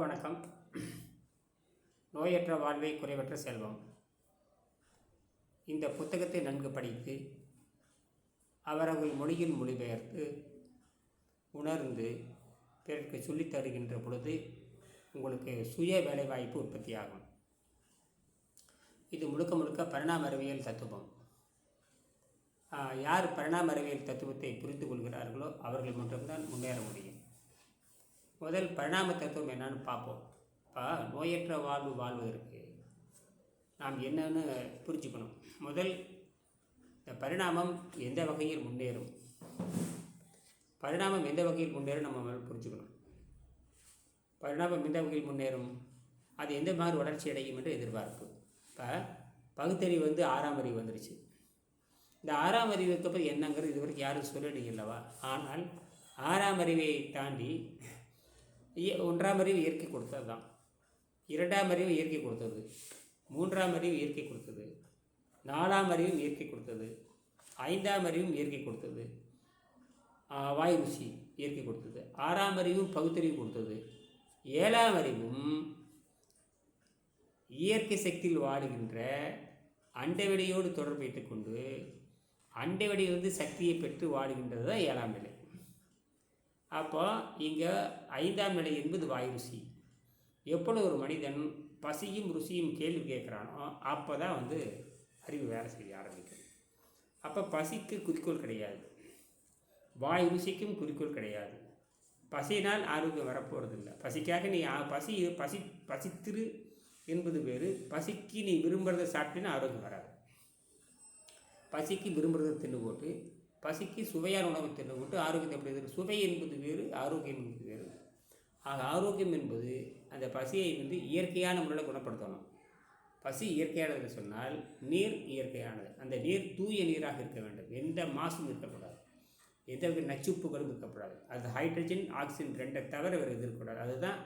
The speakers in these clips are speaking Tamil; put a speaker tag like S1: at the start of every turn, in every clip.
S1: வணக்கம். நோயற்ற வாழ்வை குறைவற்ற செல்வம். இந்த புத்தகத்தை நன்கு படித்து அவரவர்கள் மொழியில் மொழிபெயர்த்து உணர்ந்து பிறருக்கு சொல்லித் தருகின்ற பொழுது உங்களுக்கு சுய வேலைவாய்ப்பு உற்பத்தியாகும். இது முழுக்க முழுக்க பரிணாம அறிவியல் தத்துவம் யார் பரிணாம அறிவியல் தத்துவத்தை புரிந்து கொள்கிறார்களோ அவர்கள் மட்டும்தான் முன்னேற முடியும். முதல் பரிணாம தத்துவம் என்னன்னு பார்ப்போம். இப்போ நோயற்ற வாழ்வு வாழ்வதற்கு நாம் என்னன்னு புரிஞ்சுக்கணும். முதல் இந்த பரிணாமம் எந்த வகையில் முன்னேறும்? பரிணாமம் எந்த வகையில் முன்னேறும் நம்ம புரிஞ்சுக்கணும். பரிணாமம் எந்த வகையில் முன்னேறும்? அது எந்த மாதிரி வளர்ச்சி அடையும் என்று எதிர்பார்ப்பு. இப்போ பகுத்தறிவு வந்து ஆறாம் அறிவு வந்துருச்சு. இந்த ஆறாம் அறிவுக்கு அப்புறம் என்னங்கிறது இதுவரைக்கும் யாரும் சொல்லிடுங்க அல்லவா? ஆனால் ஆறாம் அறிவை தாண்டி ஒன்றாம் அறிவு இயற்கை கொடுத்தது தான் இரண்டாம் அறிவு இயற்கை கொடுத்தது. மூன்றாம் அறிவு இயற்கை கொடுத்தது. நாலாம் அறிவும் இயற்கை கொடுத்தது. ஐந்தாம் அறிவும் இயற்கை கொடுத்தது. வாய் ருசி இயற்கை கொடுத்தது. ஆறாம் அறிவும் பகுத்தறிவு கொடுத்தது. ஏழாம் அறிவும் இயற்கை சக்தியில் வாழுகின்ற அண்டவெளியோடு தொடர்பு வைத்துக்கொண்டு அண்டவெளியிலிருந்து சக்தியை பெற்று வாழுகின்றது தான் ஏழாம் நிலை. அப்போ இங்கே ஐந்தாம் நிலை என்பது வாய் ருசி. எப்பொழுது ஒரு மனிதன் பசியும் ருசியும் கேள்வி கேட்குறானோ அப்போ தான் வந்து அறிவு வேலை செய்ய ஆரம்பிக்கும் அப்போ பசிக்கு குறிக்கோள் கிடையாது. வாய் ருசிக்கும் குறிக்கோள் கிடையாது. பசியினால் ஆரோக்கியம் வரப்போகிறதில்ல பசிக்காக நீ பசி பசி பசித்திரு என்பது வேறு. பசிக்கு நீ விரும்புகிறத சாப்பிட்டீங்கன்னா ஆரோக்கியம் வராது. பசிக்கு விரும்புகிறத தின்னு போட்டு பசிக்கு சுவையான உணவு தின்னு ஆரோக்கியத்தை எப்படி இருக்கு சுவை என்பது வேறு ஆரோக்கியம் என்பது வேறு. ஆக ஆரோக்கியம் என்பது அந்த பசியை வந்து இயற்கையான முறையில் குணப்படுத்தணும். பசி இயற்கையானது என்று சொன்னால் நீர் இயற்கையானது. அந்த நீர் தூய நீராக இருக்க வேண்டும். எந்த மாசும் இருக்கக்கூடாது. எந்த நச்சுப்புகளும் இருக்கக்கூடாது. அது ஹைட்ரஜன் ஆக்சிஜன் ரெண்டை தவிர வேறு எது இருக்கக்கூடாது. அதுதான்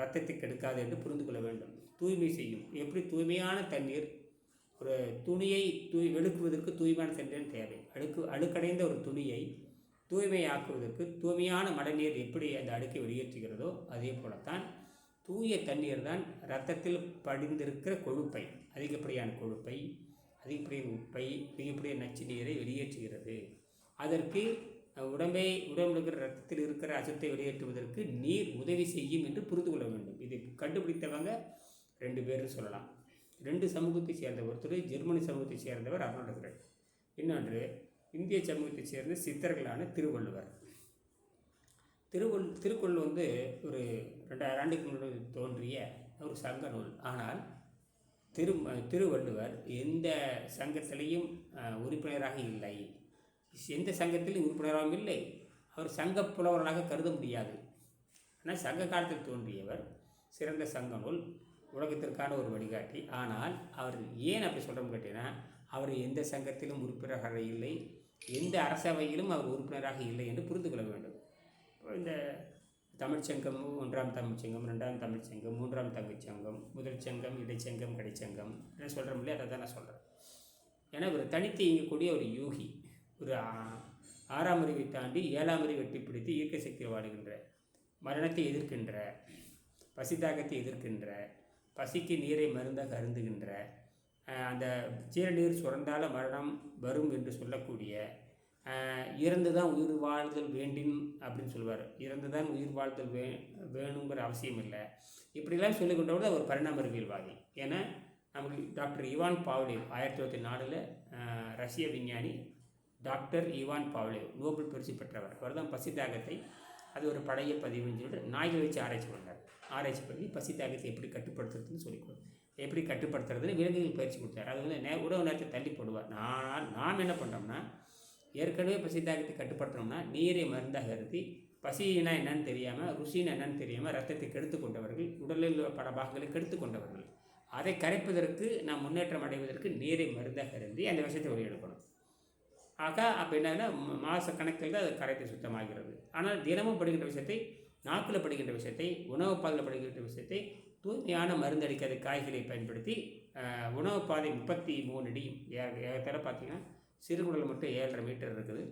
S1: ரத்தத்தை கெடுக்காது என்று புரிந்து கொள்ள வேண்டும். தூய்மை செய்யும். எப்படி தூய்மையான தண்ணீர் ஒரு துணியை தூய் வெளுக்குவதற்கு தூய்மையான சென்றன் தேவை. அழுக்கு அழுக்கடைந்த ஒரு துணியை தூய்மையாக்குவதற்கு தூய்மையான மழைநீர் எப்படி அந்த அடுக்கை வெளியேற்றுகிறதோ அதே போலத்தான் தூய தண்ணீர் தான் ரத்தத்தில் படிந்திருக்கிற கொழுப்பை அதிகப்படியான கொழுப்பை அதிகப்படியான உப்பை அதிகப்படியான நச்சு நீரை வெளியேற்றுகிறது. அதற்கு உடம்பை உடம்பில் இருக்கிற ரத்தத்தில் இருக்கிற அசுத்தை வெளியேற்றுவதற்கு நீர் உதவி செய்யும் என்று புரிந்து கொள்ள வேண்டும். இதை கண்டுபிடித்தவங்க ரெண்டு பேரும் சொல்லலாம். ரெண்டு சமூகத்தை சேர்ந்த ஒருத்தர் ஜெர்மனி சமூகத்தை சேர்ந்தவர் அருணாடகர் இன்னொன்று இந்திய சமூகத்தைச் சேர்ந்த சித்தர்களான திருவள்ளுவர். திருவள் திருக்குறள் வந்து ஒரு ரெண்டாயிரம் ஆண்டுக்கு முன்னாடி தோன்றிய ஒரு சங்க நூல். ஆனால் திரு திருவள்ளுவர் எந்த சங்கத்திலையும் உறுப்பினராக இல்லை. எந்த சங்கத்திலும் உறுப்பினராகவும் இல்லை. அவர் சங்க புலவர்களாக கருத முடியாது. ஆனால் சங்க காலத்தில் தோன்றியவர் சிறந்த சங்க நூல் உலகத்திற்கான ஒரு வழிகாட்டி. ஆனால் அவர் ஏன் அப்படி சொல்கிறோம்னு கேட்டீங்கன்னா அவர் எந்த சங்கத்திலும் உறுப்பினராக இல்லை எந்த அரசவையிலும் அவர் உறுப்பினராக இல்லை என்று புரிந்து கொள்ள வேண்டும். இந்த தமிழ்ச்சங்கம் ஒன்றாம் தமிழ்ச்சங்கம் ரெண்டாம் தமிழ்ச்சங்கம் மூன்றாம் தமிழ்ச்சங்கம் முதல் சங்கம் இடைச்சங்கம் கடைச்சங்கம் என்ன சொல்கிறோம் இல்லையா? அதை தான் நான் சொல்கிறேன் ஏன்னா இவர் தனித்து இயங்கக்கூடிய ஒரு யூகி ஒரு ஆறாம் அறிவை தாண்டி ஏழாம் அறிவை வெட்டிப்பிடித்து இயற்கை சக்தியில் வாடுகின்ற மரணத்தை எதிர்க்கின்ற பசிதாகத்தை எதிர்க்கின்ற பசிக்கு நீரை மருந்தாக அருந்துகின்ற அந்த சீரநீர் சுரந்தால மரணம் வரும் என்று சொல்லக்கூடிய இறந்து தான் உயிர் வாழ்தல் வேண்டும் அப்படின்னு சொல்லுவார் இறந்து தான் உயிர் வாழ்தல் வே வேணுங்கிற அவசியம் இல்லை. இப்படிலாம் சொல்லிக் கொண்டவர் அவர் பரிணாம அறிவியல்வாதி ஏன்னா நமக்கு டாக்டர் இவான் பாவ்லேவ் ஆயிரத்தி தொள்ளாயிரத்தி நாலில் ரஷ்ய விஞ்ஞானி டாக்டர் இவான் பாவ்லேவ் நோபல் பரிசு பெற்றவர். அவர் தான் பசித்தாகத்தை அது ஒரு பழைய பதிவுன்னு சொல்லிட்டு நாய்கள் வச்சு ஆராய்ச்சி பண்ணார். ஆராய்ச்சி பண்ணி பசி தாகத்தை எப்படி கட்டுப்படுத்துறதுன்னு சொல்லி கொடு எப்படி கட்டுப்படுத்துறதுன்னு விலங்குகள் பயிற்சி கொடுத்தார். அது வந்து நே உணவு நேரத்தை தள்ளி போடுவார். ஆனால் நாம் என்ன பண்ணுறோம்னா ஏற்கனவே பசி தாகத்தை கட்டுப்படுத்தணும்னா நீரை மருந்தாக கருதி பசினா என்னன்னு தெரியாமல் ருசினா என்னன்னு தெரியாமல் ரத்தத்தை கெடுத்து கொண்டவர்கள் உடலில் உள்ள பல பாகங்களை கெடுத்து கொண்டவர்கள் அதை கரைப்பதற்கு நாம் முன்னேற்றம் அடைவதற்கு நீரை மருந்தாக கருதி அந்த விஷயத்தை வெளியெடுக்கணும் ஆக அப்போ என்னன்னா மாத கணக்கில் தான் அது கரைத்து சுத்தமாகிறது. ஆனால் தினமும் படுகின்ற விஷயத்தை நாக்கில் படுகின்ற விஷயத்தை உணவு பாதையில் படுகின்ற விஷயத்தை தூய்மையான மருந்தடிக்காத காய்களை பயன்படுத்தி உணவு பாதை முப்பத்தி மூணு அடி ஏ- ஏறத்தாழ பார்த்தீங்கன்னா சிறுகுடல் மட்டும் ஏழரை மீட்டர் இருக்குது.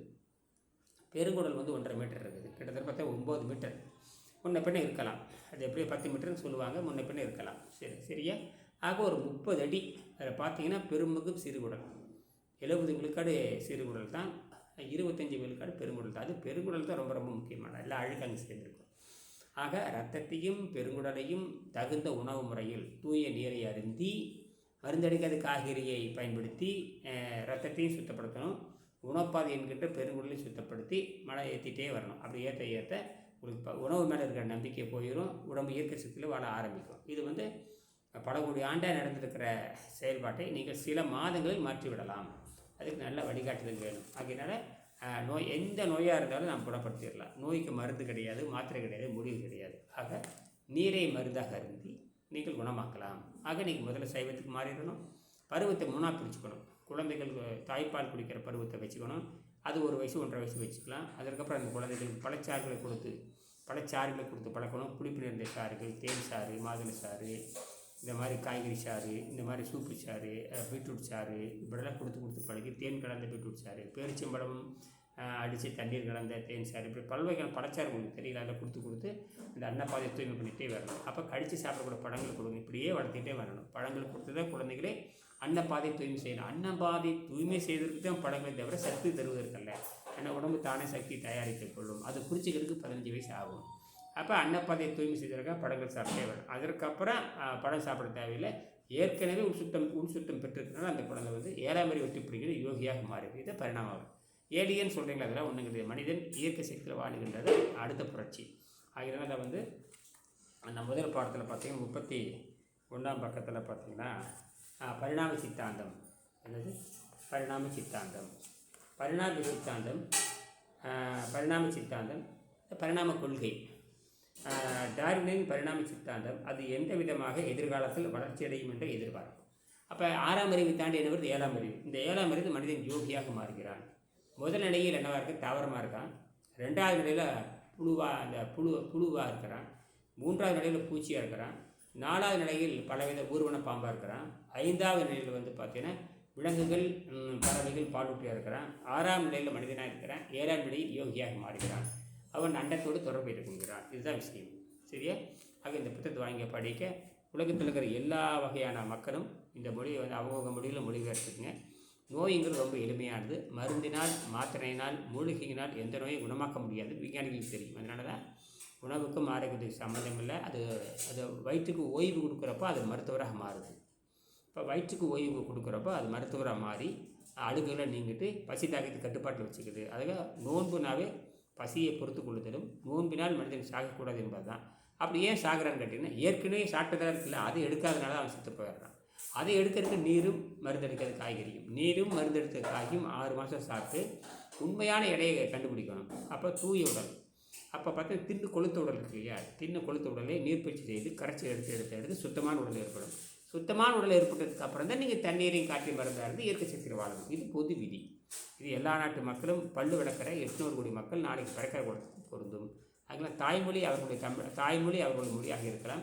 S1: பெருங்குடல் வந்து ஒன்றரை மீட்டர் இருக்குது. கிட்டத்தட்ட பார்த்தா ஒம்பது மீட்டர். முன்ன பின்ன இருக்கலாம். அது எப்படி பத்து மீட்டர்னு சொல்லுவாங்க. முன்ன பின்ன இருக்கலாம். சரி சரியா? ஆக ஒரு முப்பது அடி. அதில் பார்த்தீங்கன்னா பெரும்பகு சிறுகுடல் எழுபது விழுக்காடு சிறுகுடல் தான். இருபத்தஞ்சி விழுக்காடு பெருங்குடல் தான். அது பெருங்குடல் தான் ரொம்ப ரொம்ப முக்கியமான. எல்லா அழுக்கு அங்கே சேர்ந்துருக்கும் ஆக ரத்தத்தையும் பெருங்குடலையும் தகுந்த உணவு முறையில் தூய நீரை அருந்தி மருந்தடிக்காத காய்கறியை பயன்படுத்தி ரத்தத்தையும் சுத்தப்படுத்தணும். உணவுப்பாதை என்கின்ற பெருங்குடலையும் சுத்தப்படுத்தி மழை ஏற்றிட்டே வரணும். அப்படி ஏற்ற ஏற்ற உங்களுக்கு உணவு மேலே இருக்கிற நம்பிக்கை போயிடும் உடம்பு இயற்கை சக்தியில் வாழ ஆரம்பிக்கும். இது வந்து பல கோடி ஆண்டாக நடந்திருக்கிற செயல்பாட்டை நீங்கள் சில மாதங்களில் மாற்றி விடலாம் அதுக்கு நல்ல வழிகாட்டுதல் வேணும். ஆகையினால நோய் எந்த நோயாக இருந்தாலும் நாம் குணப்படுத்திடலாம். நோய்க்கு மருந்து கிடையாது மாத்திரை கிடையாது முடிவு கிடையாது. ஆக நீரை மருந்தாக அருந்தி நீங்கள் குணமாக்கலாம். ஆக நீங்கள் முதல்ல சைவத்துக்கு மாறிடணும். பருவத்தை மூணாக பிரிச்சுக்கணும். குழந்தைகள் தாய்ப்பால் குடிக்கிற பருவத்தை வச்சுக்கணும். அது ஒரு வயசு ஒன்றரை வயசு வச்சுக்கலாம். அதற்கப்புறம் அந்த குழந்தைகளுக்கு பழச்சாறுகளை கொடுத்து பழச்சாறுகளை கொடுத்து பழக்கணும். புளிப்பு நிறைந்த சாறுகள் தேன் சாறு மாதுளை சாறு இந்த மாதிரி காய்கறி சாறு இந்த மாதிரி சூப்பு சாறு பீட்ரூட் சாறு இப்படிலாம் கொடுத்து கொடுத்து பழகி தேன் கலந்த பீட்ரூட் சாறு பேரிச்சம்பழம் அடித்து தண்ணீர் கலந்த தேன் சாறு இப்படி பல்வகையான பழச்சாறு உங்களுக்கு தெரியல அதில் கொடுத்து கொடுத்து அந்த அன்னப்பாதை தூய்மை பண்ணிகிட்டே வரணும். அப்போ கடித்து சாப்பிடக்கூடிய பழங்கள் கொடுங்க இப்படியே வளர்த்துக்கிட்டே வரணும். பழங்கள் கொடுத்து தான் குழந்தைகளே அன்னப்பாதை தூய்மை செய்யணும். அன்னப்பாதை தூய்மை செய்வதற்கு தான் பழங்களை தவிர சக்தி தருவதற்கல்ல. ஏன்னா உடம்பு தானே சக்தி தயாரித்துக் கொள்ளும். அது குறிச்சிக்கிறதுக்கு பதினஞ்சு வயசு ஆகும். அப்போ அன்னப்பாதையை தூய்மை செய்வதற்காக படங்கள் சாப்பிட்டே வரும். அதற்கப்புறம் படம் சாப்பிட தேவையில்லை. ஏற்கனவே உள் சுத்தம் உள் சுத்தம் பெற்றிருக்கனால அந்த குழந்தை வந்து ஏழாம் அறிவு ஒட்டி பிடிக்கிறது யோகியாக மாறுது இதை பரிணாமம் ஏலியன் சொல்கிறீங்களா அதெல்லாம்? ஒன்றும் கிடையாது மனிதன் இயற்கை சக்தியில் வாழுகின்றது அடுத்த புரட்சி. அதனால வந்து அந்த முதல் பாடத்தில் பார்த்திங்கன்னா முப்பத்தி ஒன்றாம் பக்கத்தில் பார்த்தீங்கன்னா பரிணாம சித்தாந்தம். என்னது? பரிணாம சித்தாந்தம். பரிணாம சித்தாந்தம் பரிணாம சித்தாந்தம் பரிணாம கொள்கை. டார்வினின் பரிணாம சித்தாந்தம் அது எந்த விதமாக எதிர்காலத்தில் வளர்ச்சியடையும் என்று எதிர்பார்க்கும். அப்போ ஆறாம் அறிவு தாண்டி என்ன வருது ஏழாம் அறிவு. இந்த ஏழாம் அறிவு மனிதன் யோகியாக மாறுகிறான். முதல் நிலையில் என்னவாக இருக்கு? தாவரமாக இருக்கான். ரெண்டாவது நிலையில் புழுவாக அந்த புழு புழுவாக இருக்கிறான். மூன்றாவது நிலையில் பூச்சியாக இருக்கிறான். நாலாவது நிலையில் பலவித ஊர்வன பாம்பாக இருக்கிறான். ஐந்தாவது நிலையில் வந்து பார்த்தீங்கன்னா விலங்குகள் பறவைகள் பாலூட்டியாக இருக்கிறான். ஆறாம் நிலையில் மனிதனாக இருக்கிறான். ஏழாம் நிலையில் யோகியாக மாறுகிறான். அவன் அண்டத்தோடு தொடர்பு இருக்குங்கிறான் இதுதான் விஷயம். சரியா? ஆக இந்த புத்தகத்தை வாங்கி படிக்க உலகத்தில் இருக்கிற எல்லா வகையான மக்களும் இந்த மொழியை வந்து அவங்கவுங்க மொழியில் மொழிபெயர்த்துக்குங்க. நோய்ங்கிறது ரொம்ப எளிமையானது. மருந்தினால் மாத்திரையினால் மூலிகையினால் எந்த நோயும் குணமாக்க முடியாது. விஞ்ஞானிகளுக்கு தெரியும். அதனால தான் உணவுக்கும் ஆரோக்கியத்துக்கு சம்மந்தம் இல்லை. அது அது வயிற்றுக்கு ஓய்வு கொடுக்குறப்போ அது மருத்துவராக மாறுது. இப்போ வயிற்றுக்கு ஓய்வு கொடுக்குறப்போ அது மருத்துவராக மாறி அழுகுகளை நீங்கிட்டு பசி தாக்கத்தை கட்டுப்பாட்டில் வச்சுக்குது. அதுக்காக நோன்புனாவே பசியை பொறுத்து கொள்ளுதலும் நோன்பினால் மனிதன் சாகக்கூடாது என்பது தான் அப்படி ஏன் சாகிறான்னு கேட்டிங்கன்னா ஏற்கனவே சாப்பிட்டதாக இருக்குல்ல அதை எடுக்காதனால தான் அவன் செத்து போயிடுறான். அதை எடுக்கிறதுக்கு நீரும் மருந்தெடுக்கிறது காய்கறியும் நீரும் மருந்தெடுத்த காயும் ஆறு மாதம் சாப்பிட்டு உண்மையான எடையை கண்டுபிடிக்கணும். அப்போ தூய உடல். அப்போ பார்த்தா தின்னு கொளுத்த உடல் இருக்கு இல்லையா? தின்னு கொளுத்த உடலை நீர்ப்பயிற்சி செய்து கரைச்சி எடுத்து எடுத்து எடுத்து சுத்தமான உடல் ஏற்படும். சுத்தமான உடல் ஏற்பட்டதுக்கு அப்புறம் தான் நீங்கள் தண்ணீரையும் காட்டி மருந்தாக இருந்து இயற்கை சக்தியில் வாழணும் இது பொது விதி. இது எல்லா நாட்டு மக்களும் பல்லு விளக்கிற எட்நூறு கோடி மக்கள் நாளைக்கு பிறக்கிற குலத்துக்கு பொருந்தும். அதனால் தாய்மொழி அவர்களுடைய தமிழ் தாய்மொழி அவர்களுடைய மொழியாக இருக்கலாம்.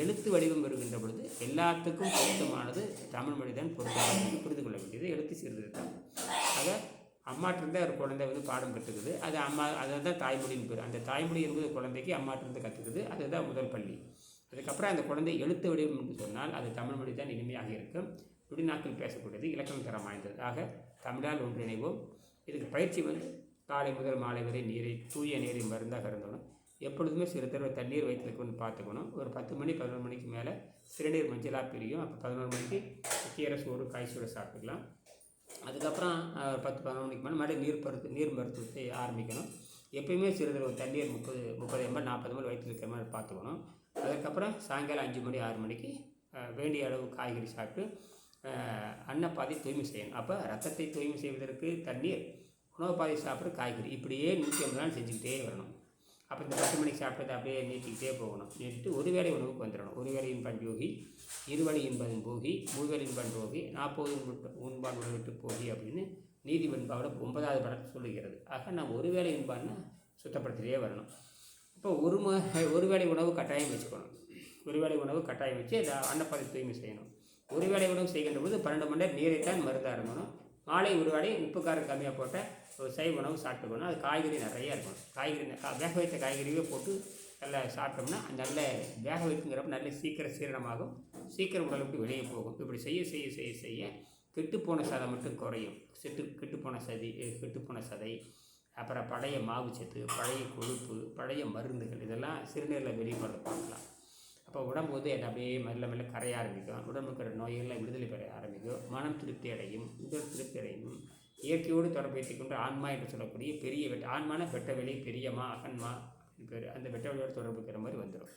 S1: எழுத்து வடிவம் வருகின்ற பொழுது எல்லாத்துக்கும் பொருத்தமானது தமிழ் மொழி தான் பொருத்தமானது புரிந்து கொள்ள வேண்டியது. எழுத்து சீர்திருத்தம் ஆக அம்மாட்டிருந்தே ஒரு குழந்தை வந்து பாடம் கற்றுக்குது அது அம்மா அதை தான் தாய்மொழின்னு பேர். அந்த தாய்மொழி என்பது குழந்தைக்கு அம்மாட்டிருந்து கற்றுக்குது அதுதான் முதல் பள்ளி. அதுக்கப்புறம் அந்த குழந்தை எழுத்து வடிவம் என்று சொன்னால் அது தமிழ் மொழி தான் இனிமையாக இருக்கும். நுடிநாக்கில் பேசக்கூடியது இலக்கண தரம் வாய்ந்தது ஆக தமிழால் ஒன்றிணைவோம். இதுக்கு பயிற்சி வந்து காலை முதல் மாலை வரை நீரை தூய நீரை மருந்தாக இருந்தணும். எப்பொழுதுமே சிறு தடவை தண்ணீர் வைத்திருக்கணும்னு பார்த்துக்கணும். ஒரு பத்து மணி பதினொரு மணிக்கு மேலே சிறுநீர் மஞ்சளாக பிரியும். அப்போ பதினோரு மணிக்கு கீரை சோறு காய் சோறு சாப்பிட்டுக்கலாம் அதுக்கப்புறம் ஒரு பத்து பதினொரு மணிக்கு மேலே மறுபடியும் நீர் பருத்து நீர் மருத்துவத்தை ஆரம்பிக்கணும். எப்பயுமே சிறிதளவு தண்ணீர் முப்பது முப்பது எம்எல் நாற்பது எம்எல் இருக்கிற மாதிரி பார்த்துக்கணும். அதுக்கப்புறம் சாயங்காலம் அஞ்சு மணி ஆறு மணிக்கு வேண்டிய அளவு காய்கறி சாப்பிட்டு அன்னப்பாதை தூய்மை செய்யணும். அப்போ ரத்தத்தை தூய்மை செய்வதற்கு தண்ணீர் உணவு பாதை சாப்பிட்ற காய்கறி. இப்படியே நூற்றி ஐம்பது நாள் செஞ்சுக்கிட்டே வரணும். அப்போ இந்த பத்து மணிக்கு சாப்பிட்டதை அப்படியே நீட்டிக்கிட்டே போகணும். நீட்டிட்டு ஒரு வேளை உணவுக்கு வந்துடணும். ஒரு வேளை பண் யோகி இருவழி என்பதன் போகி மூவேளை பண் போகி நாற்பது உண்பான் உணவிட்டு போகி அப்படின்னு நீதி பண்பாவோட ஒன்பதாவது படத்தை சொல்லுகிறது. ஆக நம்ம ஒரு வேளை இன்பான்னா சுத்தப்படுத்திட்டே வரணும். இப்போ ஒரு ம ஒரு வேளை உணவு கட்டாயம் வச்சுக்கணும். ஒரு வேளை உணவு கட்டாயம் வச்சு அதை அன்னப்பாதை தூய்மை செய்யணும். ஒரு வேலை உணவு செய்கின்ற பொழுது பன்னெண்டு மணி நேரம் நீரைத்தான் மருந்தாக இருக்கணும். மாலை ஒரு வேலை உப்பு காரம் கம்மியாக போட்ட ஒரு சைவ உணவு சாப்பிட்டுக்கணும் அது காய்கறி நிறைய இருக்கணும். காய்கறி வேக வைத்த காய்கறியே போட்டு நல்லா சாப்பிட்டோம்னா நல்ல வேக வைக்குங்கிறப்ப நல்ல சீக்கிரம் சீரணமாகும். சீக்கிரம் உடலை விட்டு வெளியே போகும். இப்படி செய்ய செய்ய செய்ய செய்ய கெட்டுப்போன சதை மட்டும் குறையும். செட்டு கெட்டுப்போன சதி கெட்டுப்போன சதை அப்புறம் பழைய மாவு சத்து பழைய கொழுப்பு பழைய மருந்துகள் இதெல்லாம் சிறுநீரில் வெளிப்படுற பார்க்கலாம். அப்போ உடம்பு வந்து என்ன அப்படியே மெல்ல மெல்ல கரைய ஆரம்பிக்கும். உடம்புக்கிற இருக்கிற நோய்கள்லாம் விடுதலை பெற ஆரம்பிக்கும். மனம் திருப்தி அடையும் உடல் திருப்தி அடையும். இயற்கையோடு தொடர்பு வைத்துக் கொண்டு ஆன்மா என்று சொல்லக்கூடிய பெரிய வெட்ட ஆன்மான வெட்ட வெளி பெரியம்மா அகன்மா பேர். அந்த வெட்ட வெளியோடு தொடர்பு மாதிரி வந்துடும்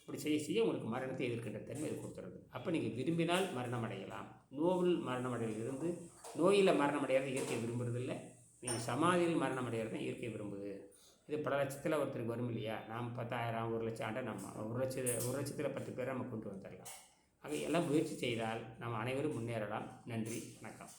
S1: இப்படி செய்ய செய்ய உங்களுக்கு மரணத்தை எதிர்க்கின்ற தன்மை இது கொடுத்துருது. அப்போ நீங்கள் விரும்பினால் மரணம் அடையலாம். நோவில் மரணம் அடையிலிருந்து நோயில் மரணம் அடையாத இயற்கை விரும்புறதில்லை. நீங்கள் சமாதியில் மரணம் அடையிறது தான் இயற்கை விரும்புது. இது பல லட்சத்தில் ஒருத்தருக்கு வரும் இல்லையா? நாம் பத்தாயிரம் ஒரு லட்சம் ஆண்டை நம்ம ஒரு லட்ச ஒரு லட்சத்தில் பத்து பேரை நம்ம கொண்டு வந்துடலாம். ஆக எல்லாம் முயற்சி செய்தால் நாம் அனைவரும் முன்னேறலாம். நன்றி வணக்கம்.